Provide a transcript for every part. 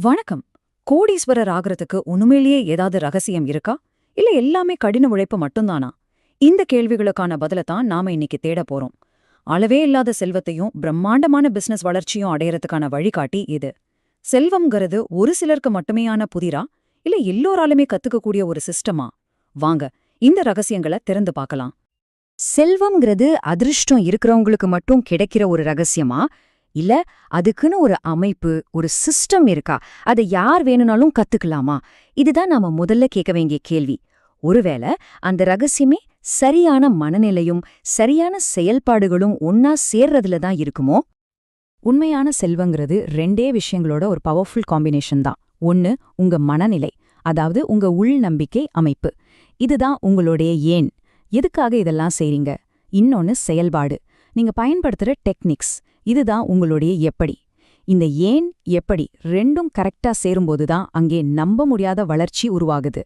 வணக்கம். கோடீஸ்வரர் ஆகிறதுக்கு உண்மையிலேயே ஏதாவது ரகசியம் இருக்கா? இல்ல எல்லாமே கடின உழைப்பு மட்டும்தானா? இந்த கேள்விகளுக்கான பதில தான் நாம இன்னைக்கு தேட போறோம். அளவே இல்லாத செல்வத்தையும் பிரம்மாண்டமான பிசினஸ் வளர்ச்சியும் அடையறதுக்கான வழிகாட்டி இது. செல்வம்ங்கிறது ஒரு சிலருக்கு மட்டுமேயான புதிரா? இல்ல எல்லோராலுமே கத்துக்கக்கூடிய ஒரு சிஸ்டமா வாங்க இந்த ரகசியங்களை திறந்து பார்க்கலாம். செல்வம்ங்கிறது அதிர்ஷ்டம் இருக்கிறவங்களுக்கு மட்டும் கிடைக்கிற ஒரு ரகசியமா? இல்ல அதுக்குன்னு ஒரு அமைப்பு ஒரு சிஸ்டம் இருக்கா? அதை யார் வேணும்னாலும் கத்துக்கலாமா? இதுதான் நாம முதல்ல கேட்க வேண்டிய கேள்வி. ஒருவேளை அந்த ரகசியமே சரியான மனநிலையும் சரியான செயல்பாடுகளும் ஒன்னா சேர்றதுல தான் இருக்குமோ? உண்மையான செல்வங்கிறது ரெண்டே விஷயங்களோட ஒரு பவர்ஃபுல் காம்பினேஷன் தான். ஒன்னு உங்க மனநிலை அதாவது உங்க உள் நம்பிக்கை அமைப்பு. இதுதான் உங்களுடைய ஏன். எதுக்காக இதெல்லாம் செய்றீங்க? இன்னொன்னு செயல்பாடு. நீங்க பயன்படுத்துற டெக்னிக்ஸ் இதுதான் உங்களுடைய எப்படி. இந்த ஏன் எப்படி ரெண்டும் கரெக்டா சேரும்போது தான் அங்கே நம்ப முடியாத வளர்ச்சி உருவாகுது.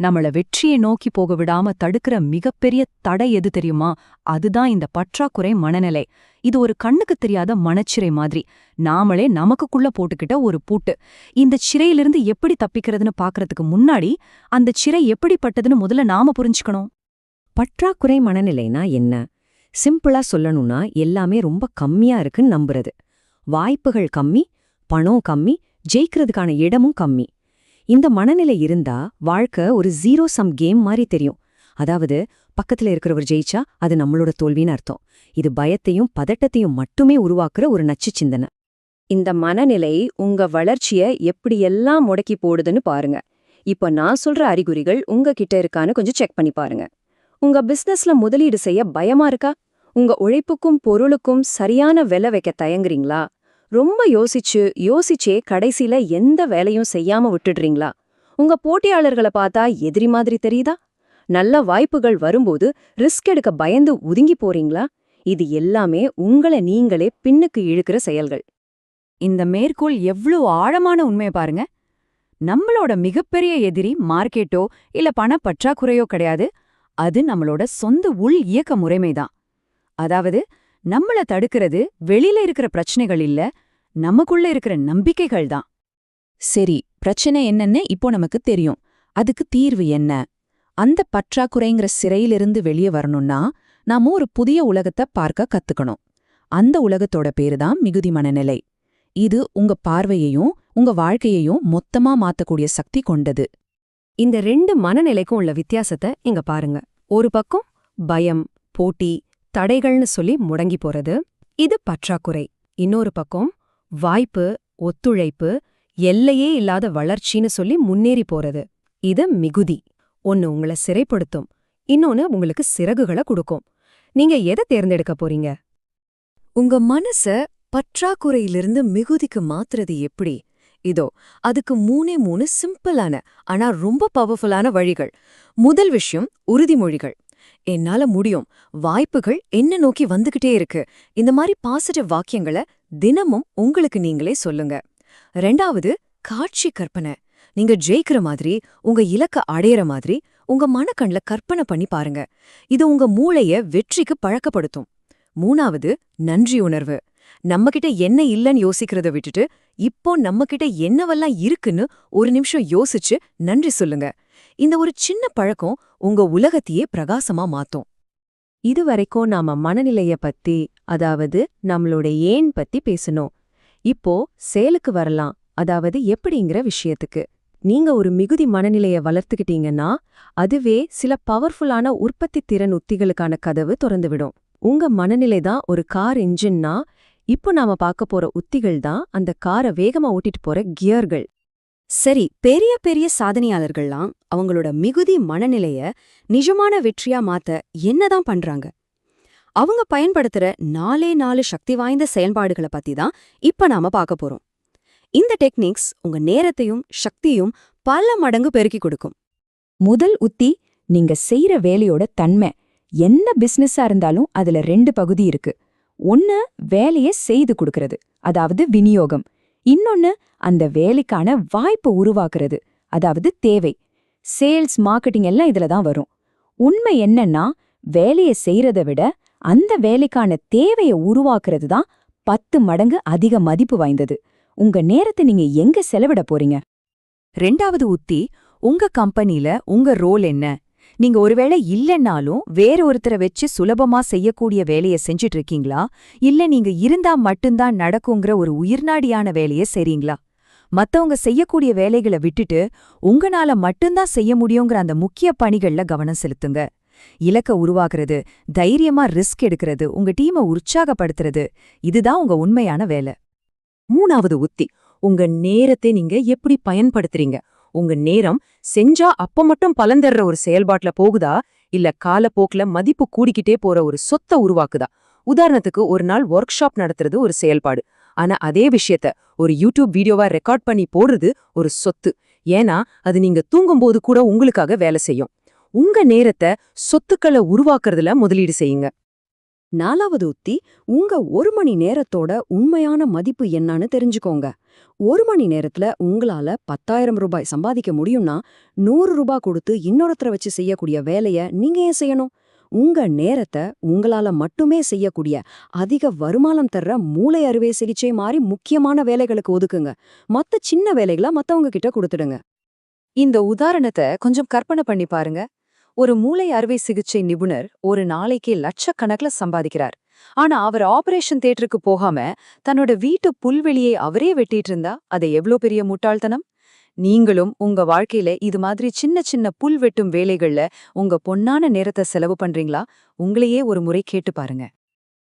நம்மள வெற்றியை நோக்கி போக விடாம தடுக்கிற மிகப்பெரிய தடை எது தெரியுமா? அதுதான் இந்த பற்றாக்குறை மனநிலை. இது ஒரு கண்ணுக்கு தெரியாத மனச்சிறை மாதிரி. நாமளே நமக்குள்ள போட்டுக்கிட்ட ஒரு பூட்டு. இந்த சிறையிலிருந்து எப்படி தப்பிக்கிறதுன்னு பாக்கறதுக்கு முன்னாடி அந்த சிறை எப்படிப்பட்டதுன்னு முதல்ல நாம புரிஞ்சுக்கணும். பற்றாக்குறை மனநிலைனா என்ன? சிம்பிளா சொல்லணும்னா எல்லாமே ரொம்ப கம்மியா இருக்குன்னு நம்புறது. வாய்ப்புகள் கம்மி பணம் கம்மி ஜெயிக்கிறதுக்கான இடமும் கம்மி. இந்த மனநிலை இருந்தா வாழ்க்கை ஒரு ஜீரோ சம் கேம் மாதிரி தெரியும். அதாவது பக்கத்துல இருக்கிறவர் ஜெயிச்சா அது நம்மளோட தோல்வின்னு அர்த்தம். இது பயத்தையும் பதட்டத்தையும் மட்டுமே உருவாக்குற ஒரு நச்சு சிந்தனை. இந்த மனநிலை உங்க வளர்ச்சிய எப்படியெல்லாம் முடக்கி போடுதுன்னு பாருங்க. இப்ப நான் சொல்ற அறிகுறிகள் உங்க கிட்ட இருக்கான்னு கொஞ்சம் செக் பண்ணி பாருங்க. உங்க பிசினஸ்ல முதலீடு செய்ய பயமா இருக்கா? உங்க உழைப்புக்கும் பொருளுக்கும் சரியான விலை வைக்க தயங்குறீங்களா? ரொம்ப யோசிச்சு யோசிச்சே கடைசில எந்த வேலையும் செய்யாம விட்டுடுறீங்களா? உங்க போட்டியாளர்களை பார்த்தா எதிரி மாதிரி தெரியுதா? நல்ல வாய்ப்புகள் வரும்போது ரிஸ்க் எடுக்க பயந்து ஒதுங்கி போறீங்களா? இது எல்லாமே உங்களை நீங்களே பின்னுக்கு இழுக்கிற செயல்கள். இந்த மேற்கோள் எவ்ளோ ஆழமான உண்மையை பாருங்க. நம்மளோட மிகப்பெரிய எதிரி மார்க்கெட்டோ இல்ல பண பற்றாக்குறையோ கிடையாது. அது நம்மளோட சொந்த உள் இயக்க முறைமைதான். அதாவது நம்மள தடுக்கிறது வெளியில இருக்கிற பிரச்சனைகள் இல்ல நமக்குள்ள இருக்கிற நம்பிக்கைகள் தான். சரி பிரச்சனை என்னன்னு இப்போ நமக்கு தெரியும். அதுக்கு தீர்வு என்ன? அந்த பற்றாக்குறைங்கிற சிறையிலிருந்து வெளியே வரணும்னா நாம ஒரு புதிய உலகத்தை பார்க்க கத்துக்கணும். அந்த உலகத்தோட பேரு தான் மிகுதி மனநிலை. இது உங்க பார்வையையும் உங்க வாழ்க்கையையும் மொத்தமா மாத்தக்கூடிய சக்தி கொண்டது. இந்த ரெண்டு மனநிலைக்கும் உள்ள வித்தியாசத்தை இங்க பாருங்க. ஒரு பக்கம் பயம் போட்டி தடைகள்னு சொல்லி முடங்கி போறது. இது பற்றாக்குறை. இன்னொரு பக்கம் வாய்ப்பு ஒத்துழைப்பு எல்லையே இல்லாத வளர்ச்சின்னு சொல்லி முன்னேறி போறது. இது மிகுதி. ஒன்னு உங்களை சிறைப்படுத்தும். இன்னொன்னு உங்களுக்கு சிறகுகளை கொடுக்கும். நீங்க எதை தேர்ந்தெடுக்க போறீங்க? உங்க மனச பற்றாக்குறையிலிருந்து மிகுதிக்கு மாத்துறது எப்படி? இதோ அதுக்கு மூணே மூணு சிம்பிளான ஆனா ரொம்ப பவர்ஃபுல்லான வழிகள். முதல் விஷயம் உறுதிமொழிகள். என்னால முடியும். வாய்ப்புகள் என்ன நோக்கி வந்துகிட்டே இருக்கு. இந்த மாதிரி பாசிட்டிவ் வாக்கியங்களை தினமும் உங்களுக்கு நீங்களே சொல்லுங்க. ரெண்டாவது காட்சி கற்பனை. நீங்க ஜெயிக்கிற மாதிரி உங்க இலக்க அடையற மாதிரி உங்க மனக்கண்ல கற்பனை பண்ணி பாருங்க. இது உங்க மூளைய வெற்றிக்கு பழக்கப்படுத்தும். மூணாவது நன்றி உணர்வு. நம்மகிட்ட என்ன இல்லைன்னு யோசிக்கிறத விட்டுட்டு இப்போ நம்மகிட்ட என்னவெல்லாம் இருக்குன்னு ஒரு நிமிஷம் யோசிச்சு நன்றி சொல்லுங்க. இந்த ஒரு சின்ன பழக்கம் உங்க உலகத்தையே பிரகாசமா மாத்தும். இதுவரைக்கும் நாம மனநிலைய பத்தி அதாவது நம்மளோட ஏன் பத்தி பேசணும். இப்போ செயலுக்கு வரலாம் அதாவது எப்படிங்கிற விஷயத்துக்கு. நீங்க ஒரு மிகுதி மனநிலைய வளர்த்துக்கிட்டீங்கன்னா அதுவே சில பவர்ஃபுல்லான உற்பத்தி திறன் உத்திகளுக்கான கதவு திறந்துவிடும். உங்க மனநிலை தான் ஒரு கார் இன்ஜின்னா இப்போ நாம பார்க்க போற உத்திகள் தான் அந்த காரை வேகமா ஓட்டிட்டு போற கியர்கள். சரி பெரிய பெரிய சாதனையாளர்கள்லாம் அவங்களோட மிகுதி மனநிலைய நிஜமான வெற்றியா மாத்த என்னதான் பண்றாங்க? அவங்க பயன்படுத்துற நாலே நாலு சக்தி வாய்ந்த செயல்பாடுகளை பத்தி தான் இப்ப நாம பார்க்க போறோம். இந்த டெக்னிக்ஸ் உங்க நேரத்தையும் சக்தியும் பல மடங்கு பெருக்கி கொடுக்கும். முதல் உத்தி நீங்க செய்யற வேலையோட தன்மை. என்ன பிசினஸா இருந்தாலும் அதுல ரெண்டு பகுதி இருக்கு. ஒன்னு வேலைய செய்து கொடுக்கறது அதாவது விநியோகம். இன்னொன்னு அந்த வேலைக்கான வாய்ப்பு உருவாக்குறது அதாவது தேவை. சேல்ஸ் மார்க்கெட்டிங் எல்லாம் இதுல தான் வரும். உண்மை என்னன்னா வேலைய செய்யறத விட அந்த வேலைக்கான தேவையை உருவாக்குறது தான் பத்து மடங்கு அதிக மதிப்பு வாய்ந்தது. உங்க நேரத்தை நீங்க எங்க செலவிட போறீங்க? ரெண்டாவது உத்தி உங்க கம்பெனில உங்க ரோல் என்ன? நீங்க ஒருவேளை இல்லைன்னாலும் வேற ஒருத்தரை வச்சு சுலபமா செய்யக்கூடிய வேலையை செஞ்சுட்டு இருக்கீங்களா இல்ல நீங்க இருந்தா மட்டும்தான் நடக்குங்கிற ஒரு உயிர்நாடியான வேலையை செய்றீங்களா? மத்தவங்க செய்யக்கூடிய வேலைகளை விட்டுட்டு உங்களால மட்டும்தான் செய்ய முடியுங்கிற அந்த முக்கிய பணிகள்ல கவனம் செலுத்துங்க. இலக்க உருவாக்குறது தைரியமா ரிஸ்க் எடுக்கிறது உங்க டீமை உற்சாகப்படுத்துறது இதுதான் உங்க உண்மையான வேலை. மூணாவது உத்தி உங்க நேரத்தை நீங்க எப்படி பயன்படுத்துறீங்க? உங்க நேரம் செஞ்சா அப்ப மட்டும் பலன் தர்ற ஒரு செயல்பாட்டுல போகுதா? இல்ல காலப்போக்குல மதிப்பு கூடிக்கிட்டே போற ஒரு சொத்தை உருவாக்குதா? உதாரணத்துக்கு ஒரு நாள் ஒர்க் ஷாப் நடத்துறது ஒரு செயல்பாடு. ஆனா அதே விஷயத்த ஒரு யூடியூப் வீடியோவா ரெக்கார்ட் பண்ணி போடுறது ஒரு சொத்து. ஏன்னா அது நீங்க தூங்கும்போது கூட உங்களுக்காக வேலை செய்யும். உங்க நேரத்தை சொத்துக்களை உருவாக்குறதுல முதலீடு செய்யுங்க. நாலாவது உத்தி உங்க ஒரு மணி நேரத்தோட உண்மையான மதிப்பு என்னன்னு தெரிஞ்சுக்கோங்க. ஒரு மணி நேரத்துல உங்களால பத்தாயிரம் ரூபாய் சம்பாதிக்க முடியும்னா நூறு ரூபாய் கொடுத்து இன்னொருத்தரை வச்சு செய்யக்கூடிய வேலைய நீங்க ஏன் செய்யணும்? உங்க நேரத்தை உங்களால மட்டுமே செய்யக்கூடிய அதிக வருமானம் தர்ற மூளை அறுவை சிகிச்சை மாதிரி முக்கியமான வேலைகளுக்கு ஒதுக்குங்க. மத்த சின்ன வேலைகளை மத்தவங்க கிட்ட கொடுத்துடுங்க. இந்த உதாரணத்தை கொஞ்சம் கற்பனை பண்ணி பாருங்க. ஒரு மூளை அறுவை சிகிச்சை நிபுணர் ஒரு நாளைக்கு லட்சக்கணக்குல சம்பாதிக்கிறார். ஆனா அவர் ஆபரேஷன் தேட்டருக்கு போகாம தன்னோட வீட்டு புல்வெளியை அவரே வெட்டிட்டு இருந்தா அது எவ்ளோ பெரிய முட்டாள்தனம்? நீங்களும் உங்க வாழ்க்கையில இது மாதிரி சின்ன சின்ன புல் வெட்டும் வேலைகள்ல உங்க பொன்னான நேரத்தை செலவு பண்றீங்களா? உங்களையே ஒரு முறை கேட்டு பாருங்க.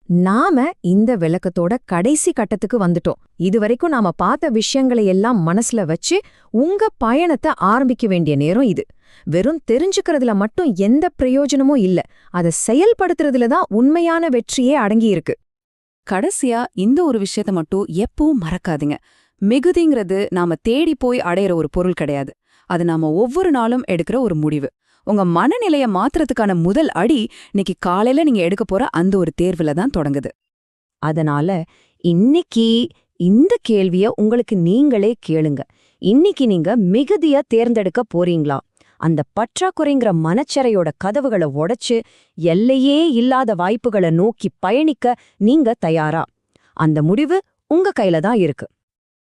நாம இந்த விளக்கத்தோட கடைசி கட்டத்துக்கு வந்துட்டோம். இதுவரைக்கும் நாம பார்த்த விஷயங்களை எல்லாம் மனசுல வச்சு உங்க பயணத்தை ஆரம்பிக்க வேண்டிய நேரம் இது. வெறும் தெரிஞ்சுக்கிறதுல மட்டும் எந்த பிரயோஜனமும் இல்ல. அதை செயல்படுத்துறதுல தான் உண்மையான வெற்றியே அடங்கியிருக்கு கடைசியா இந்த ஒரு விஷயத்த மட்டும் எப்பவும் மறக்காதீங்க. மிகுதிங்கிறது நாம தேடி போய் அடையிற ஒரு பொருள் கிடையாது. அது நாம ஒவ்வொரு நாளும் எடுக்கிற ஒரு முடிவு. உங்க மனநிலைய மாத்துறதுக்கான முதல் அடி இன்னைக்கு காலையில நீங்க எடுக்க போற அந்த ஒரு தேர்வுல தான் தொடங்குது. அதனால இன்னைக்கு இந்த கேள்விய உங்களுக்கு நீங்களே கேளுங்க. இன்னைக்கு நீங்க மிகுதியா தேர்ந்தெடுக்க போறீங்களா? அந்த பற்றாக்குறைங்கிற மனச்சரையோட கதவுகளை உடைச்சு எல்லையே இல்லாத வாய்ப்புகளை நோக்கி பயணிக்க நீங்க தயாரா? அந்த முடிவு உங்க கையில தான் இருக்கு.